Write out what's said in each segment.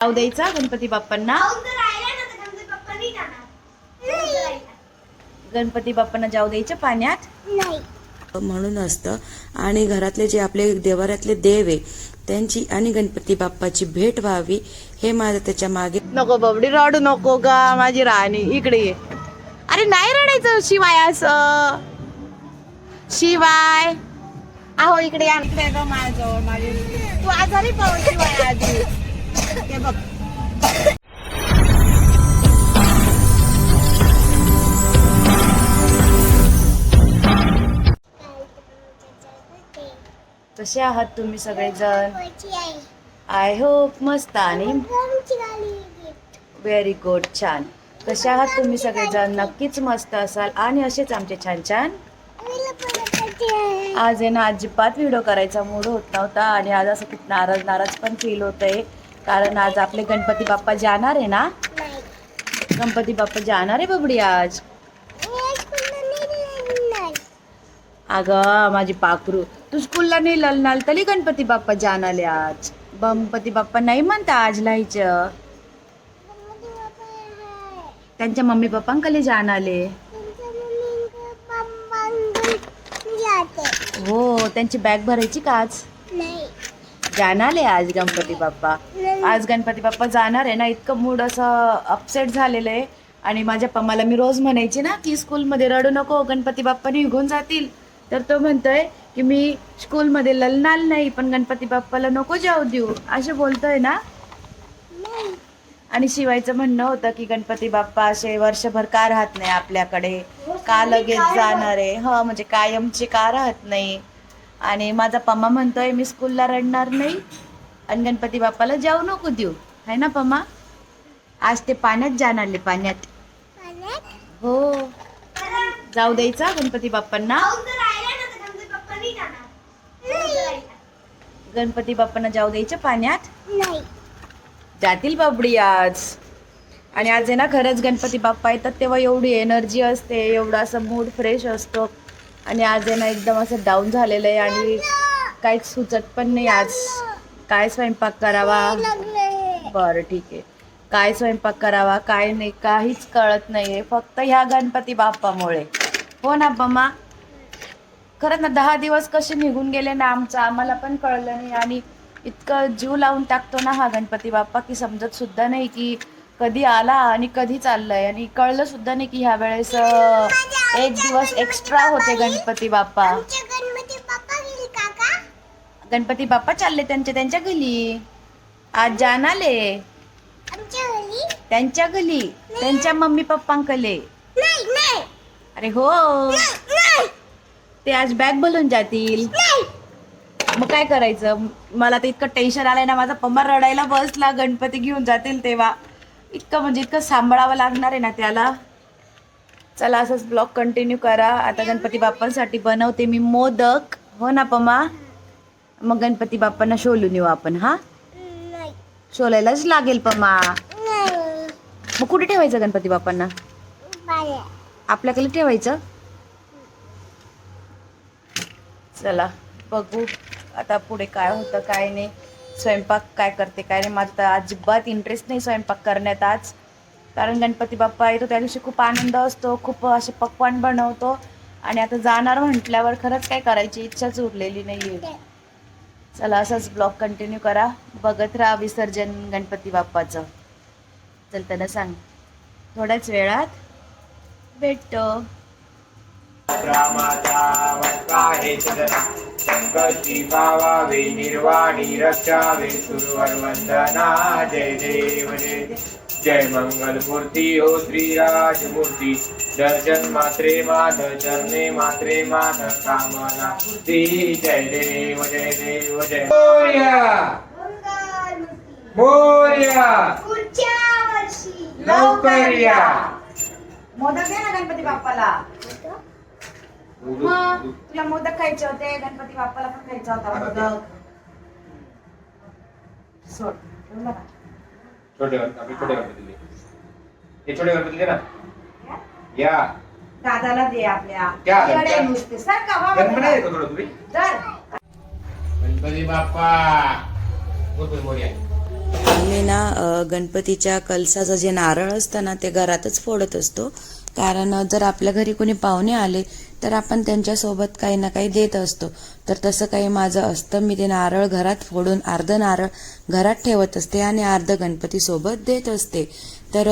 जाऊ द्यायचा गणपती बाप्पांना? गणपती बाप्पांना जाऊ द्यायचं पाण्यात? नाही. म्हणून असतं. आणि घरातले जे आपले देवाऱ्यातले देव आहे त्यांची आणि गणपती बाप्पाची भेट व्हावी हे माझं त्याच्यामागे नको बबडी रडू नको का माझी राणी इकडे ये. अरे नाही रडायचं शिवाय असं. शिवाय. आहो इकडे ग माझ्याजवळ माझी तू आजारी पाहू शिवाय आधी. बघ कसे आहात तुम्ही सगळेजण? आय होप मस्त आणि व्हेरी गुड छान. कसे आहात तुम्ही सगळेजण? नक्कीच मस्त असाल आणि असेच आमचे छान छान. आज आहे ना अजिबात व्हिडिओ करायचा मूड होत नव्हता आणि आज असं खूप नाराज नाराज पण फील होत आहे कारण आज आपले गणपती बाप्पा जाणार आहे ना? गणपती बाप्पा जाणार आहे बबडी आज? अगं माझी पाखरू. तू स्कूलला नाही ललनाल तरी गणपती बाप्पा जाणार आज. गणपती बाप्पा नाही म्हणता आज लायचं त्यांच्या मम्मी पप्पांकडे जाणाले हो त्यांची बॅग भरायची का आज? जाणार आहे आज गणपती बाप्पा. आज गणपती बाप्पा जाणार आहे ना इतकं मूड असं अपसेट झालेलं आहे. आणि माझ्या पम्माला मी रोज म्हणायची ना की स्कूलमध्ये रडू नको गणपती बाप्पा निघून जातील. तर तो म्हणतोय की मी स्कूलमध्ये ललणार नाही पण गणपती बाप्पाला नको जाऊ देऊ असे बोलतोय ना. आणि शिवायचं म्हणणं होतं की गणपती बाप्पा असे वर्षभर का राहत नाही आपल्याकडे? का लगेच जाणार आहे? हा म्हणजे कायमचे का राहत नाही? आणि माझा पम्मा म्हणतोय मी स्कूलला रडणार नाही आणि गणपती बाप्पाला जाऊ नको देऊ. है ना पम्मा? आज ते पाण्यात जाणारले पाण्यात. हो. जाऊ द्यायचा गणपती बाप्पांना? गणपती बाप्पांना जाऊ द्यायचं पाण्यात? नाही. जातील बाबडी आज. आणि आज आहे ना खरंच गणपती बाप्पा येतात तेव्हा एवढी एनर्जी असते एवढा असं मूड फ्रेश असतो. आणि आज आहे ना एकदम असं डाऊन झालेलं आहे आणि काहीच सुचत पण नाही आज. काय स्वयंपाक करावा? बरं ठीक आहे. काय स्वयंपाक करावा? काय नाही काहीच कळत नाही आहे फक्त ह्या गणपती बाप्पामुळे. हो ना बम्मा? खरं ना दहा दिवस कसे निघून गेले ना आमचं? आम्हाला पण कळलं नाही. आणि इतकं जीव लावून टाकतो ना हा गणपती बाप्पा की समजत सुद्धा नाही की कधी आला आणि कधी चाललंय. आणि कळलं सुद्धा नाही की ह्या वेळेस एक दिवस एक्स्ट्रा होते गणपती बाप्पा. गणपती बाप्पा गेली काका गणपती बाप्पा चालले त्यांच्या त्यांच्या घरी आज घरी त्यांच्या घरी त्यांच्या मम्मी पप्पांकडे. नाही अरे हो. ते आज बॅग बोलून जातील. मग काय करायचं? मला तर इतकं टेन्शन आलंय ना माझा पम्मा रडायला बसला. गणपती घेऊन जातील तेव्हा. इतकं म्हणजे इतकं सांभाळावं लागणार आहे ना त्याला. चला असंच ब्लॉग कंटिन्यू करा. आता गणपती बाप्पांसाठी बनवते मी मोदक. हो ना पम्मा मग गणपती बाप्पांना शोलून येऊ आपण हा? शोलायलाच लागेल नाही. मग कुठे ठेवायचं गणपती बाप्पांना? आपल्याकडे ठेवायचं? चला बघू आता पुढे काय होतं काय नाही. स्वयंपाक काय करते काय नाही. माझं तर अजिबात इंटरेस्ट नाही स्वयंपाक करण्यात आज. कारण गणपती बाप्पा येतो त्या दिवशी खूप आनंद असतो खूप असे पक्वान बनवतो. आणि आता जाणार म्हटल्यावर खरंच काय करायची इच्छाच उरलेली नाही आहे चला असंच ब्लॉग कंटिन्यू करा. बघत राहा विसर्जन गणपती बाप्पाचं. चल त्यांना सांग. थोड्याच वेळात भेटतो. संकटी निर्वाणी रक्षावे सुरवरवंदना जय देव जय देव. जय मंगल मूर्ती हो श्रीराज मूर्ती दर्शन मात्रे माध चरणे मात्रे माध कामना मूर्ती जय देव जय देव जय मोर्या मोर्या लवकर या मोदक ना गणपती बाप्पाला मग तुला मोदक खायचे होते गणपती बाप्पाला पण खायचा होता मोदक. सोड. छोटे गणपती आपले छोटे. हे छोटे ना. या. दादाला दे आपल्या. क्या? येडे क्या? नुसते सर का गणपती थोडं तुम्ही? बाप्पा. मोरया आम्ही ना गणपतीच्या कलसाचं जे नारळ असतं ना ते घरातच फोडत असतो. कारण जर आपल्या घरी कोणी पाहुणे आले तर आपण त्यांच्यासोबत काही ना काही देत असतो. तर तसं काही माझं असतं मी ते नारळ घरात फोडून अर्ध नारळ घरात ठेवत असते आणि अर्ध गणपतीसोबत देत असते. तर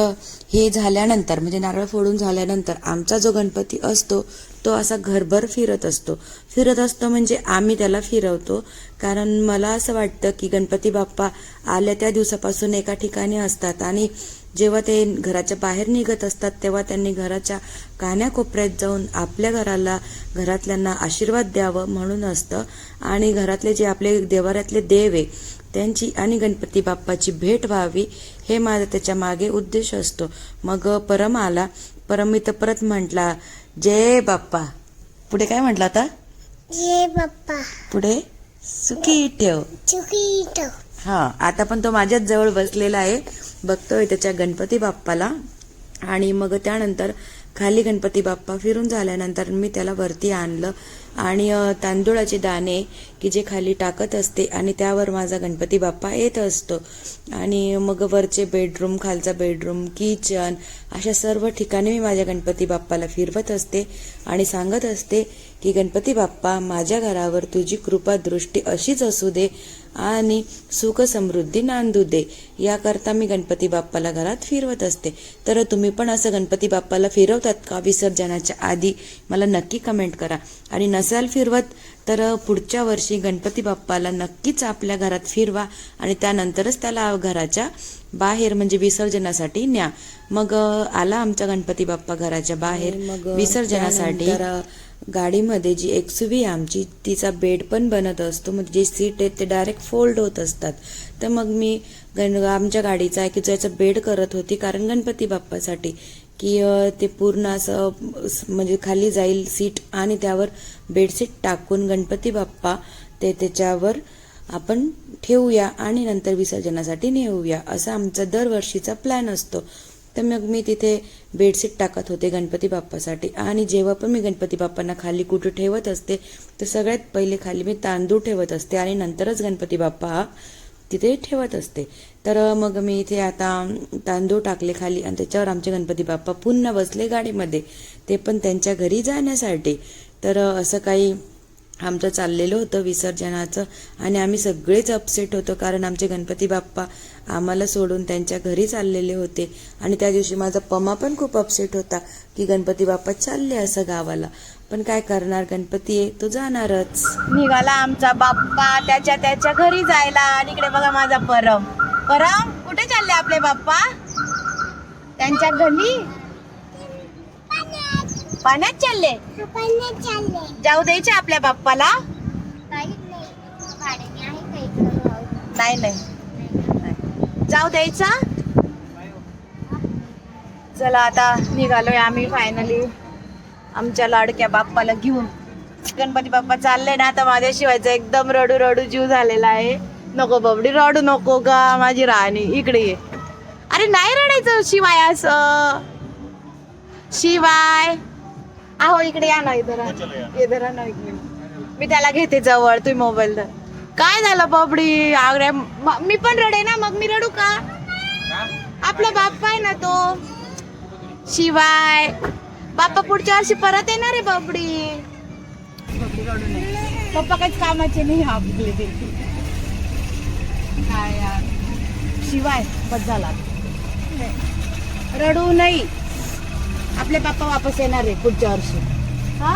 हे झाल्यानंतर म्हणजे नारळ फोडून झाल्यानंतर आमचा जो गणपती असतो तो असा घरभर फिरत असतो. फिरत असतो म्हणजे आम्ही त्याला फिरवतो. कारण मला असं वाटतं की गणपती बाप्पा आल्या त्या दिवसापासून एका ठिकाणी असतात आणि जेव्हा ते घराच्या बाहेर निघत असतात तेव्हा त्यांनी घराच्या कान्याकोपऱ्यात जाऊन आपल्या घराला घरातल्यांना आशीर्वाद द्यावं म्हणून असतं. आणि घरातले जे आपले देवाऱ्यातले देव आहे त्यांची आणि गणपती बाप्पाची भेट व्हावी हे माझा त्याच्यामागे उद्देश असतो. मग परम आला परम मी तर परत म्हटला जय बाप्पा. पुढे काय म्हटलं आता? ये बाप्पा. पुढे सुखी ठेव. चुकी तो हा आता पण तो माझ्याच जवळ बसलेला आहे. बघतोय त्याच्या गणपती बाप्पाला. आणि मग त्यानंतर खाली गणपती बाप्पा फिरून झाल्यानंतर मी त्याला वरती आणलं. आणि तांदूळाचे दाणे की जे खाली टाकत असते आणि त्यावर माझा गणपती बाप्पा येत असतो. आणि मग वरचे बेडरूम खालचा बेडरूम किचन अशा सर्व ठिकाणी मी माझ्या गणपती बाप्पाला फिरवत असते आणि सांगत असते की गणपती बाप्पा माझ्या घरावर तुझी कृपा दृष्टी अशीच असू दे आणि सुख समृद्धी नांदू दे. याकरता मी गणपती बाप्पाला घरात फिरवत असते. तर तुम्ही पण असं गणपती बाप्पाला फिरवतात का? विसर्जनाच्या आधी मला नक्की कमेंट करा. आणि नसाल फिरवत तर पुढच्या वर्षी गणपती बाप्पाला नक्कीच आपल्या घरात फिरवा आणि त्यानंतरच त्याला घराच्या बाहेर म्हणजे विसर्जनासाठी न्या. मग आला आमचा गणपती बाप्पा घराच्या बाहेर. विसर्जनासाठी गाडीमध्ये जी एक्सुवी व्ही आमची तिचा बेड पण बनत असतो. म्हणजे जे सीट आहेत ते डायरेक्ट फोल्ड होत असतात. तर मग मी गण आमच्या गाडीचा एक की बेड करत होती कारण गणपती बाप्पासाठी की ते पूर्ण असं म्हणजे खाली जाईल सीट आणि त्यावर बेडशीट टाकून गणपती बाप्पा ते त्याच्यावर आपण ठेवूया आणि नंतर विसर्जनासाठी नेऊया. असा आमचा दरवर्षीचा प्लॅन असतो. तर मग मी तिथे बेडशीट टाकत होते गणपती बाप्पासाठी. आणि जेव्हा पण मी गणपती बाप्पांना खाली कुठं ठेवत असते तर सगळ्यात पहिले खाली मी तांदूळ ठेवत असते आणि नंतरच गणपती बाप्पा हा तिथे ठेवत असते. तर मग मी इथे आता तांदूळ टाकले खाली आणि त्याच्यावर आमचे गणपती बाप्पा पुन्हा बसले गाडीमध्ये. ते पण त्यांच्या घरी जाण्यासाठी. तर असं काही आमचं चाललेलं होतं विसर्जनाचं आणि आम्ही सगळेच अपसेट होतो कारण आमचे गणपती बाप्पा आम्हाला सोडून त्यांच्या घरी चाललेले होते. आणि त्या दिवशी माझा पमा पण खूप अपसेट होता की गणपती बाप्पा चालले असं गावाला. पण काय करणार? गणपती आहे तो जाणारच. निघाला आमचा बाप्पा त्याच्या त्याच्या घरी जायला आणि इकडे बघा माझा परम. परम कुठे चालले आपले बाप्पा? त्यांच्या घरी? पाण्यात चालले? जाऊ द्यायचे आपल्या बाप्पाला? नाही? नाही नाही. जाऊ द्यायचा? चला आता निघालोय आम्ही फायनली आमच्या लाडक्या बाप्पाला घेऊन. गणपती बाप्पा चालले ना आता माझ्या शिवायचं एकदम रडू रडू जीव झालेला आहे. नको बाबडी रडू नको का माझी राणी. इकडे ये. अरे नाही रडायचं शिवाय असं. शिवाय. आहो इकडे या ना इधर आ. इधर आ ना एक मिनिट मी त्याला घेते जवळ तुम्ही मोबाईल धर. काय झालं बाबडी? आग्रे म- मी पण रडे ना मग मी रडू का? आपला बाप्पा आहे ना तो. शिवाय. बाप्पा पुढच्या वर्षी परत येणार आहे बाबडी. पप्पा काहीच कामाचे नाही आपले ते. काय यार. शिवाय बस झाला. रडू नाही. आपले पप्पा वापस येणार आहे पुढच्या वर्षी. हा?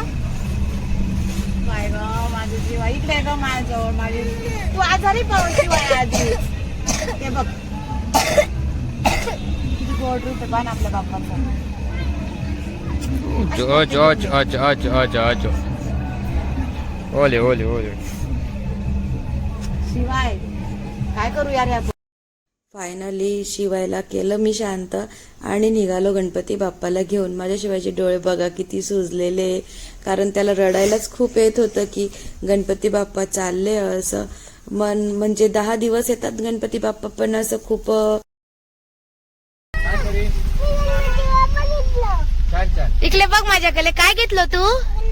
काय ग माझे शिवाय इकडे ग माझ्याजवळ माझे तू आजारी पाहू शिवाय आधी. ते बघ. किती गोड रूप आहे पण आपल्या बाप्पाचं. अच अच अच अच अच अच ओले ओले ओले. शिवाय काय करू यार या फायनली शिवायला केलं मी शांत आणि निघालो गणपती बाप्पाला घेऊन. माझ्या शिवायचे डोळे बघा किती सुजलेले. कारण त्याला रडायलाच खूप येत होतं की गणपती बाप्पा चालले असं. मन म्हणजे दहा दिवस येतात गणपती बाप्पा पण असं खूप इकडे बघ माझ्याकडे. काय घेतलं तू?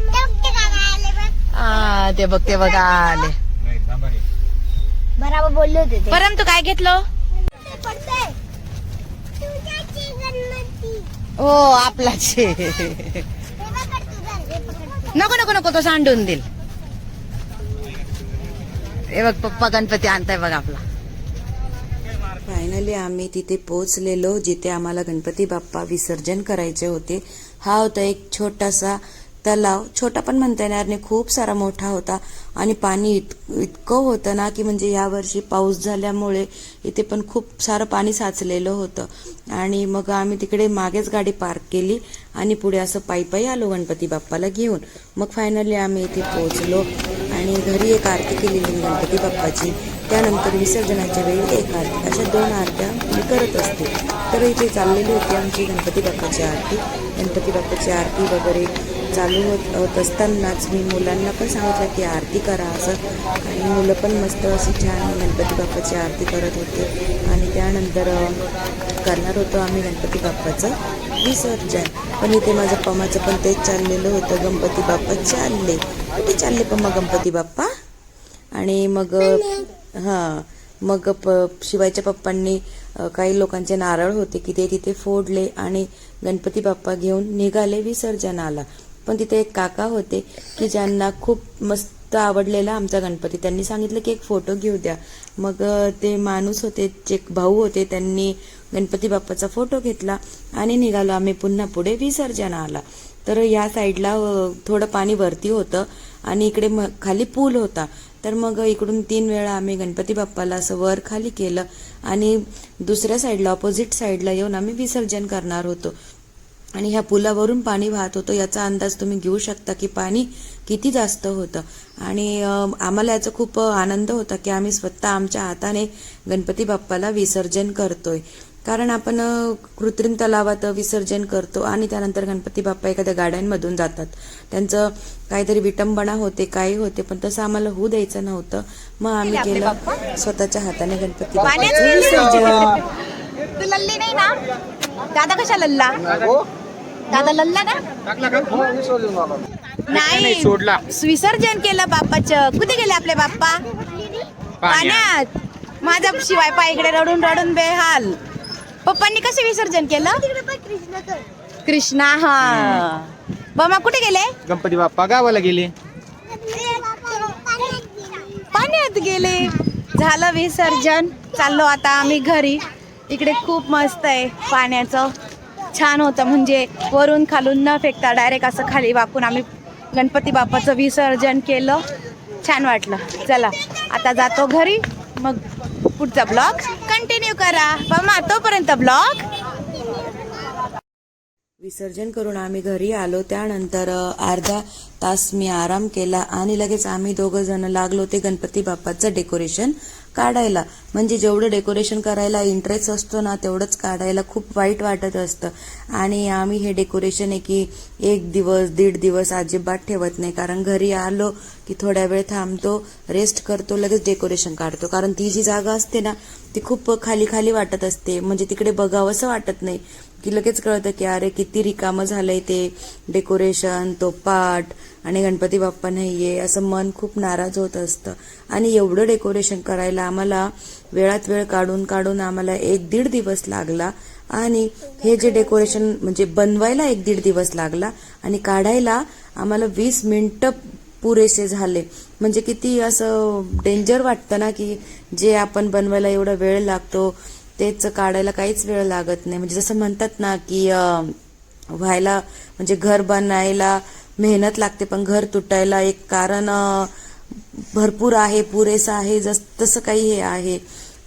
डॉक्टर काका आले बघ. आ, ते बघ ते बघा आले. बरोबर बोलले होते ते परम तू काय घेतलं? हो आपलाचे. पकड तुझा पकड नको नको नको तो सांडून देईल. हे बघ पप्पा गणपती आणताय बघ आपला. फायनली आम्ही तिथे पोहोचलेलो जिथे आम्हाला गणपती बाप्पा विसर्जन करायचे होते. हा होता एक छोटासा तलाव. छोटा पण म्हणता येणार नाही. खूप सारा मोठा होता. आणि पाणी इत इतकं होतं ना की म्हणजे यावर्षी पाऊस झाल्यामुळे इथे पण खूप सारं पाणी साचलेलं होतं. आणि मग आम्ही तिकडे मागेच गाडी पार्क केली आणि पुढे असं पायी पायी आलो गणपती बाप्पाला घेऊन. मग फायनली आम्ही इथे पोहोचलो आणि घरी एक आरती केलेली गणपती बाप्पाची. त्यानंतर विसर्जनाच्या वेळी एक आरती. अशा दोन आरत्या मी करत असते. तर इथे चाललेली होती आमची गणपती बाप्पाची आरती. गणपती बाप्पाची आरती वगैरे चालू होत होत असतानाच मी मुलांना पण सांगितलं की आरती करा असं. आणि मुलं पण मस्त अशी छान गणपती बाप्पाची आरती करत होते. आणि त्यानंतर करणार होतो आम्ही गणपती बाप्पाचं विसर्जन. पण इथे माझं पमाचं पण तेच चाललेलं होतं. गणपती बाप्पा चालले. कुठे चालले पम्मा गणपती बाप्पा? आणि मग हां मग प शिवायच्या पप्पांनी काही लोकांचे नारळ होते की ते तिथे फोडले आणि गणपती बाप्पा घेऊन निघाले विसर्जनाला. पण तिथे एक काका होते की ज्यांना खूप मस्त आवडलेला आमचा गणपती. त्यांनी सांगितलं की एक फोटो घेऊ द्या. मग ते माणूस होते जे भाऊ होते त्यांनी गणपती बाप्पाचा फोटो घेतला आणि निघालो. आम्ही पुन्हा पुढे विसर्जनाला तर या साईडला थोडं पाणी वरती होतं आणि इकडे म खाली पूल होता. तर मग इकडून तीन वेळा आम्ही गणपती बाप्पाला असं वर खाली केलं आणि दुसऱ्या साईडला ऑपोजिट साईडला येऊन आम्ही विसर्जन करणार होतो. आणि ह्या पुलावरून पाणी वाहत होतं याचा अंदाज तुम्ही घेऊ शकता की पाणी किती जास्त होतं. आणि आम्हाला याचा खूप आनंद होता की आम्ही स्वतः आमच्या हाताने गणपती बाप्पाला विसर्जन करतोय. कारण आपण कृत्रिम तलावात विसर्जन करतो आणि त्यानंतर गणपती बाप्पा एखाद्या गाड्यांमधून जातात. त्यांचं काहीतरी विटंबना होते काही होते पण तसं आम्हाला होऊ द्यायचं नव्हतं. मग आम्ही केलं स्वतःच्या हाताने गणपती बाप्पाचं विसर्जन. तू लल्ली नाही ना? दादा कशा लल्ला? दादा लल्ला ना नाही सोडला. विसर्जन केलं बाप्पाचं. कुठे गेले आपले बाप्पा? पाण्यात. माझा शिवाय पाय इकडे रडून रडून बेहाल. पप्पांनी कसं विसर्जन केलं? तिकडे पण कृष्ण कर कृष्णा हा. बाबा कुठे गेले? गणपती बाप्पा गावाला गेले. पाण्यात गेले. झालं विसर्जन. चाललो आता आम्ही घरी. इकडे खूप मस्त आहे पाण्याचं. छान होतं. म्हणजे वरून खालून न फेकता डायरेक्ट असं खाली वाकून आम्ही गणपती बाप्पाचं विसर्जन केलं. छान वाटलं. चला आता जातो घरी. मग पुढचा ब्लॉग. कंटिन्यू करा. मग तोपर्यंत ब्लॉग. विसर्जन करून आम्ही घरी आलो. त्यानंतर अर्धा तास मी आराम केला आणि लगेच आम्ही दोघं जण लागलो ते गणपती बाप्पाचं डेकोरेशन काढायला. म्हणजे जेवढं डेकोरेशन करायला इंटरेस्ट असतो ना तेवढंच काढायला खूप वाईट वाटत असतं. आणि आम्ही हे डेकोरेशन आहे की एक दिवस दीड दिवस अजिबात ठेवत नाही. कारण घरी आलो की थोड्या वेळ थांबतो रेस्ट करतो लगेच डेकोरेशन काढतो. कारण ती जी जागा असते ना ती खूप खाली खाली वाटत असते. म्हणजे तिकडे बघावंसं वाटत नाही. की लगेच कळतं की अरे किती रिकामं झालंय ते डेकोरेशन तो पाठ आणि गणपती बाप्पा नाहीये असं मन खूप नाराज होत असतं. आणि एवढं डेकोरेशन करायला आम्हाला वेळात वेळ काढून काढून आम्हाला एक दीड दिवस लागला. आणि हे जे डेकोरेशन म्हणजे बनवायला एक दीड दिवस लागला. आणि काढायला आम्हाला वीस मिनिटं पुरेसे झाले. म्हणजे किती असं डेंजर वाटतं ना की जे आपण बनवायला एवढा वेळ लागतो तेच काढायला काहीच वेळ लागत नाही. म्हणजे जसं म्हणतात ना की व्हायला म्हणजे घर बनायला मेहनत लागते पण घर तुटायला एक कारण भरपूर आहे पुरेसं आहे जस तसं काही हे आहे.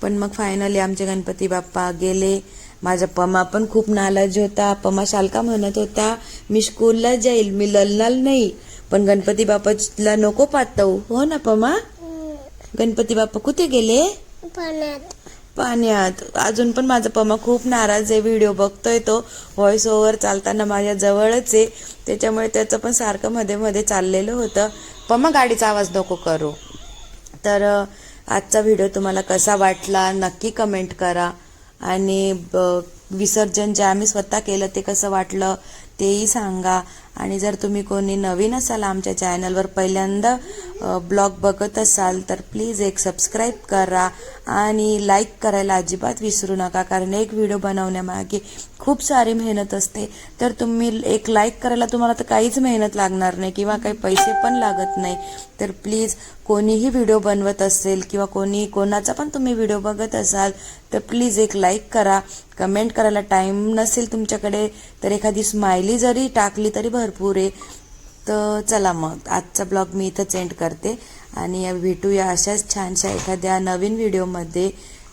पण मग फायनली आमचे गणपती बाप्पा गेले. माझा पमा पण खूप नालाज होता. पमा शालका म्हणत होता मी स्कूलला जाईल मी ललनाल नाही पण गणपती बाप्पाला नको पातवू हो. ना पमा? गणपती बाप्पा कुठे गेले? पाण्यात अजून पण माझा पमा खूप नाराज आहे. व्हिडिओ बघतोय तो. व्हॉइस ओव्हर चालताना माझ्या जवळच आहे. त्याच्यामुळे त्याचं पण सारखं मध्ये मध्ये चाललेलं होतं. पमा गाडीचा आवाज नको करू. तर आजचा व्हिडिओ तुम्हाला कसा वाटला नक्की कमेंट करा. आणि ब- विसर्जन जे आम्ही स्वतः केलं ते कसं वाटलं तेही सांगा. आणि जर तुम्ही कोणी नवीन असाल आमच्या चॅनलवर पहिल्यांदा ब्लॉग बघत असाल तर प्लीज एक सबस्क्राईब करा आणि लाईक करायला अजिबात विसरू नका कारण एक व्हिडिओ बनवण्यामागे खूप सारी मेहनत असते. तर तुम्ही एक लाईक करायला तुम्हाला तर काहीच मेहनत लागणार नाही किंवा काही पैसे पण लागत नाही. तर प्लीज कोणीही व्हिडिओ बनवत असेल किंवा कोणी कोणाचा पण तुम्ही व्हिडिओ बघत असाल तर प्लीज एक लाईक करा. कमेंट करायला टाईम नसेल तुमच्याकडे तर एखादी स्माइली जरी टाकली तरी भरपूर आहे. तर चला मग आजचा ब्लॉग मी इथंच एंड करते. आणि भेटूया अशाच छानशा एखाद्या नवीन व्हिडिओमध्ये.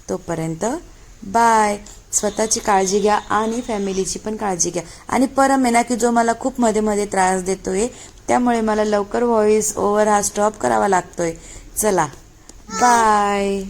तोपर्यंत बाय स्वतःची काळजी घ्या आणि फॅमिलीची पण काळजी घ्या. आणि परम आहे ना की जो मला खूप मध्ये मध्ये त्रास देतोय त्यामुळे मला लवकर व्हॉइस ओव्हर हा स्टॉप करावा लागतोय. चला बाय